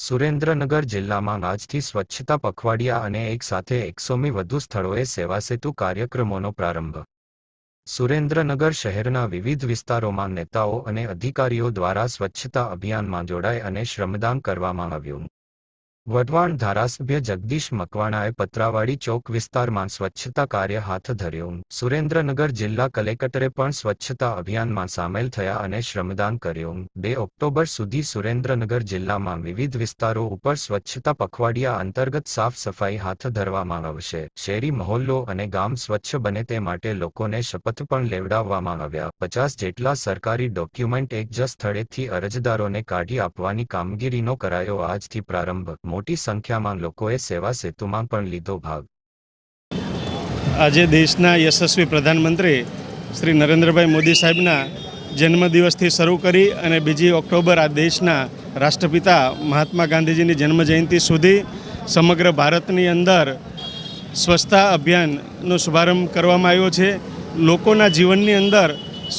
સુરેન્દ્રનગર જિલ્લામાં આજથી સ્વચ્છતા પખવાડિયા અને એક સાથે એકસોમી વધુ સ્થળોએ સેવા સેતુ કાર્યક્રમોનો પ્રારંભ. સુરેન્દ્રનગર શહેરના વિવિધ વિસ્તારોમાં નેતાઓ અને અધિકારીઓ દ્વારા સ્વચ્છતા અભિયાનમાં જોડાઈ અને શ્રમદાન કરવામાં આવ્યું. વઢવાણ ધારાસભ્ય જગદીશ મકવાણાએ પત્રાવાડી ચોક વિસ્તારમાં સ્વચ્છતા કાર્ય હાથ ધર્યું. સુરેન્દ્રનગર જિલ્લા કલેક્ટરે પણ સ્વચ્છતા અભિયાનમાં સામેલ થયા અને શ્રમદાન કર્યું. બે ઓક્ટોબર સુધી સુરેન્દ્રનગર જિલ્લામાં વિવિધ વિસ્તારો ઉપર સ્વચ્છતા પખવાડિયા અંતર્ગત સાફ સફાઈ હાથ ધરવામાં આવશે. શેરી, મહોલ્લો અને ગામ સ્વચ્છ બને તે માટે લોકોને શપથ પણ લેવડાવવામાં આવ્યા. પચાસ જેટલા સરકારી ડોક્યુમેન્ટ એક જ સ્થળેથી અરજદારોને કાઢી આપવાની કામગીરીનો કરાયો આજથી પ્રારંભ. મોટી સંખ્યામાં લોકોએ સેવા સેતુમાં પણ લીધો ભાગ. આજે દેશના યશસ્વી પ્રધાનમંત્રી શ્રી નરેન્દ્રભાઈ મોદી સાહેબના જન્મદિવસથી શરૂ કરી અને બીજી ઓક્ટોબર આ દેશના રાષ્ટ્રપિતા મહાત્મા ગાંધીજીની જન્મજયંતિ સુધી સમગ્ર ભારતની અંદર સ્વચ્છતા અભિયાનનો શુભારંભ કરવામાં આવ્યો છે. લોકોના જીવનની અંદર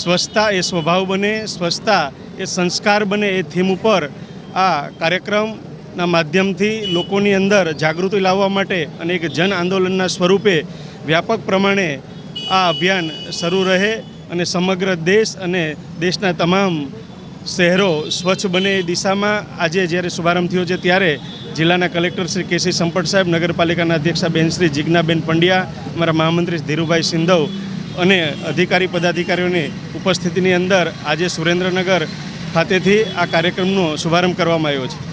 સ્વચ્છતા એ સ્વભાવ બને, સ્વચ્છતા એ સંસ્કાર બને એ થીમ ઉપર આ કાર્યક્રમના માધ્યમથી લોકોની અંદર જાગૃતિ લાવવા માટે અને એક જન આંદોલનના સ્વરૂપે વ્યાપક પ્રમાણે આ અભિયાન શરૂ રહે અને સમગ્ર દેશ અને દેશના તમામ શહેરો સ્વચ્છ બને એ દિશામાં આજે જ્યારે શુભારંભ થયો છે ત્યારે જિલ્લાના કલેક્ટર શ્રી કેસી સંપટ સાહેબ, નગરપાલિકાના અધ્યક્ષા બેન શ્રી જિજ્ઞાબેન પંડ્યા, અમારા મહામંત્રી ધીરુભાઈ સિંધવ અને અધિકારી પદાધિકારીઓની ઉપસ્થિતિની અંદર આજે સુરેન્દ્રનગર ખાતેથી આ કાર્યક્રમનો શુભારંભ કરવામાં આવ્યો છે.